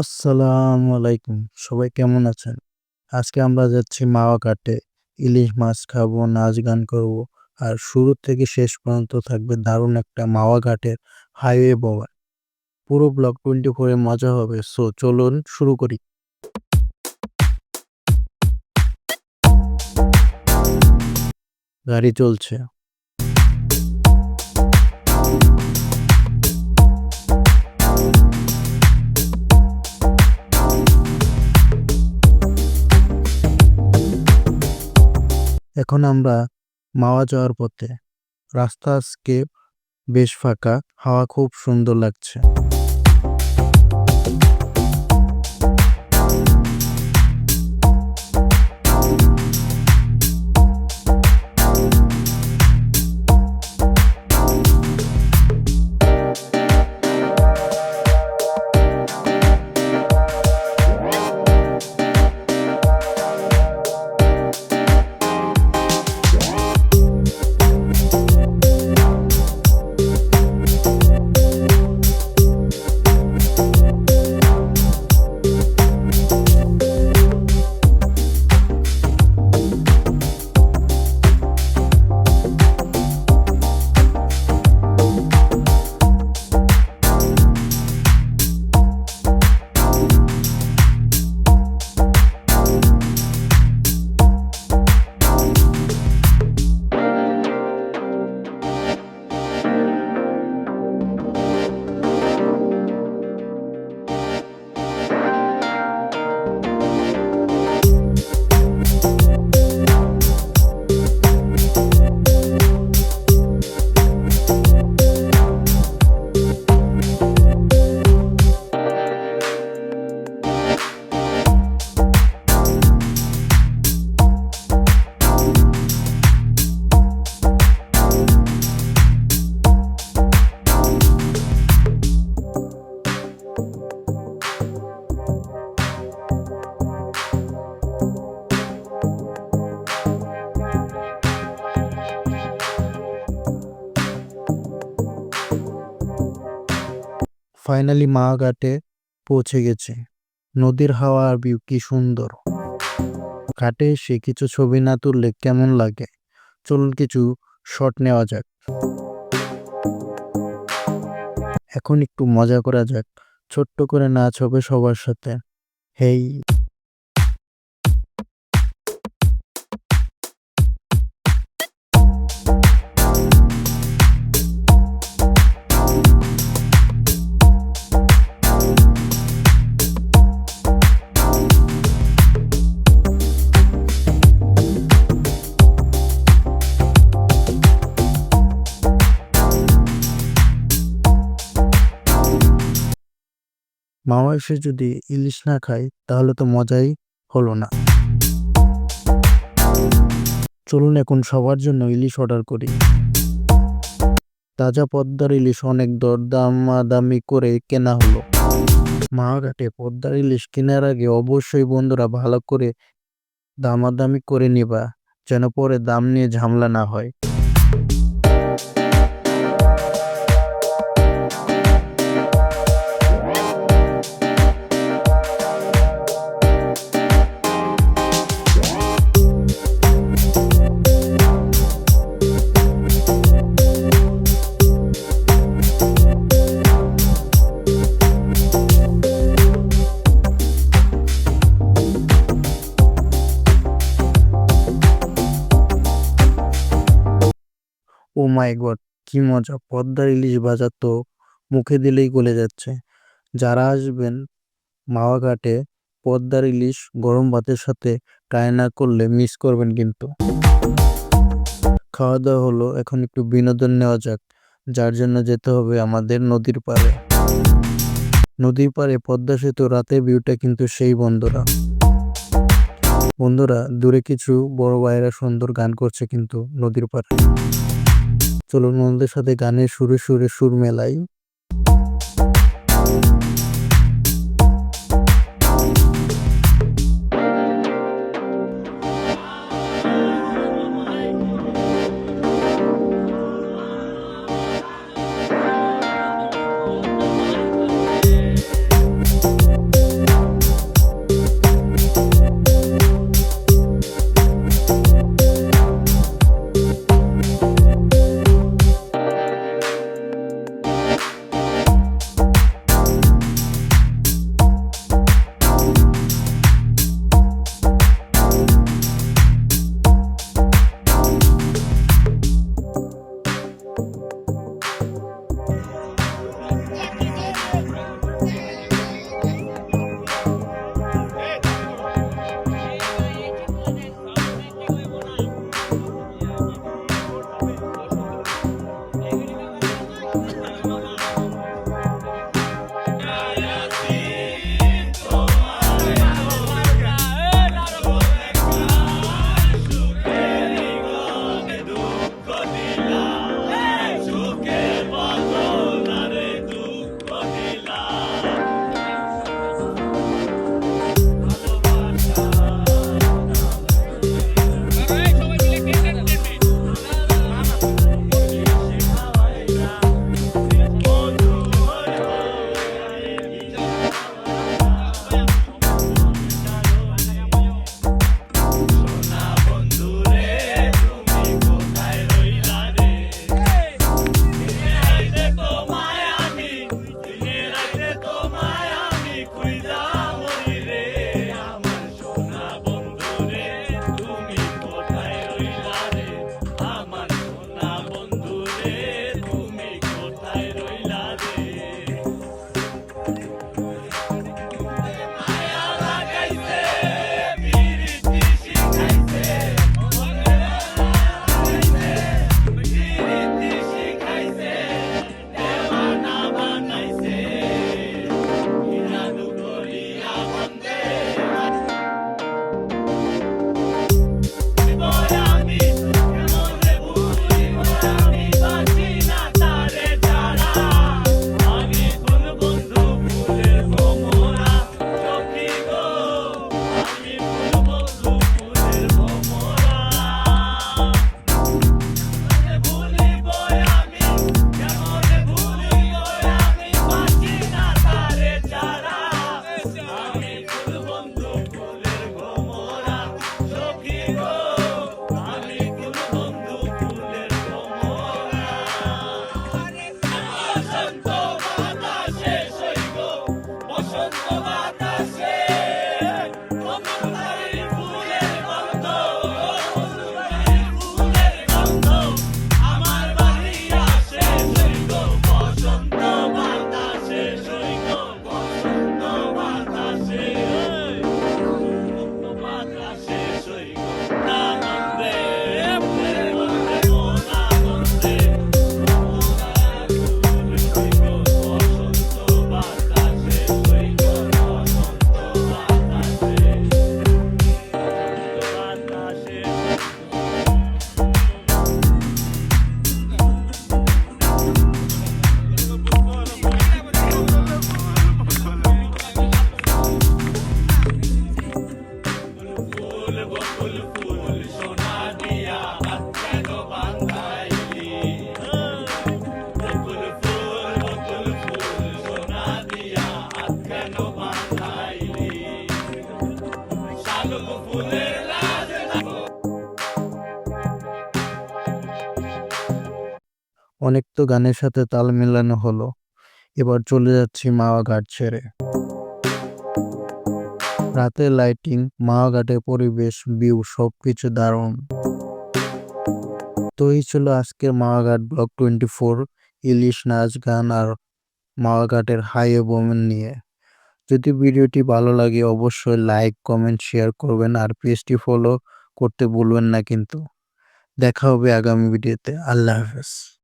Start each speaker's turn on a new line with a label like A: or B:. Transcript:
A: আসসালামু আলাইকুম। সবাই কেমন আছেন? আজকে আমরা যাচ্ছি মাওয়া ঘাটে ইলিশ মাছ খাব, নাচ গান করব। আর শুরু থেকে শেষ পর্যন্ত থাকবে দারুণ একটা মাওয়া ঘাটের হাইওয়ে বওয়ার পুরো ব্লক টোয়েন্টি ফোরে মজা হবে। সো চলুন শুরু করি। গাড়ি চলছে। এখন আমরা মাওয়া যাওয়ার পথে রাস্তা আজকে বেশ ফাঁকা হাওয়া খুব সুন্দর লাগছে। ফাইনালি মা ঘাটে পৌঁছে গেছে। নদীর হাওয়া আর ভিউ কি সুন্দর। ঘাটে সে কিছু ছবি না তুললে কেমন লাগে? চলুন কিছু শট নেওয়া যাক। এখন একটু মজা করা যাক। ছোট্ট করে নাচ হবে সবার সাথে। হেই! মামা এসে যদি ইলিশ না খায় তাহলে তো মজাই হলো না। চলুন এখন সবার জন্য ইলিশ অর্ডার করি। তাজা পদ্মার ইলিশ অনেক দরদামাদামি করে কেনা হলো। মাওয়াঘাটে পদ্মার ইলিশ কেনার আগে অবশ্যই বন্ধুরা ভালো করে দামাদামি করে নিবা, যেন পরে দাম নিয়ে ঝামেলা না হয়। ও মাই গড কি মজা। পদ্মার ইলিশ ভাজা তো মুখে দিলেই গলে যাচ্ছে। যারা আসবেন মাওয়া ঘাটে পদ্মার ইলিশ গরম ভাতের সাথে ট্রাই না করলে মিস করবেন কিন্তু। খাওয়া দাওয়া হলো, এখন একটু বিনোদন নেওয়া যাক। যার জন্য যেতে হবে আমাদের নদীর পাড়ে। নদীর পাড়ে পদ্মা সেতু, রাতের ভিউটা কিন্তু সেই বন্ধুরা। বন্ধুরা, দূরে কিছু বড় ভাইয়েরা সুন্দর গান করছে কিন্তু নদীর পাড়ে। চলুন ওদের সাথে গানের সুরে সুরে সুর মেলাই। অনেক তো গানের সাথে তাল মেলানো হলো। এবার চলে যাচ্ছি মাওয়া ঘাট ছেড়ে। রাতের লাইটিং মাওয়া ঘাটের পরিবেশ ভিউ সবকিছু দারুণ। তো এই ছিল আজকের মাওয়া ঘাট ব্লক টোয়েন্টি ফোর ইলিশ নাচ গান আর মাওয়া ঘাটের হাইওয়ে বোমেন নিয়ে। যদি ভিডিওটি ভালো লাগে অবশ্যই লাইক কমেন্ট শেয়ার করবেন আর পেজটি ফলো করতে ভুলবেন না কিন্তু। দেখা হবে আগামী ভিডিওতে। আল্লাহ হাফেজ।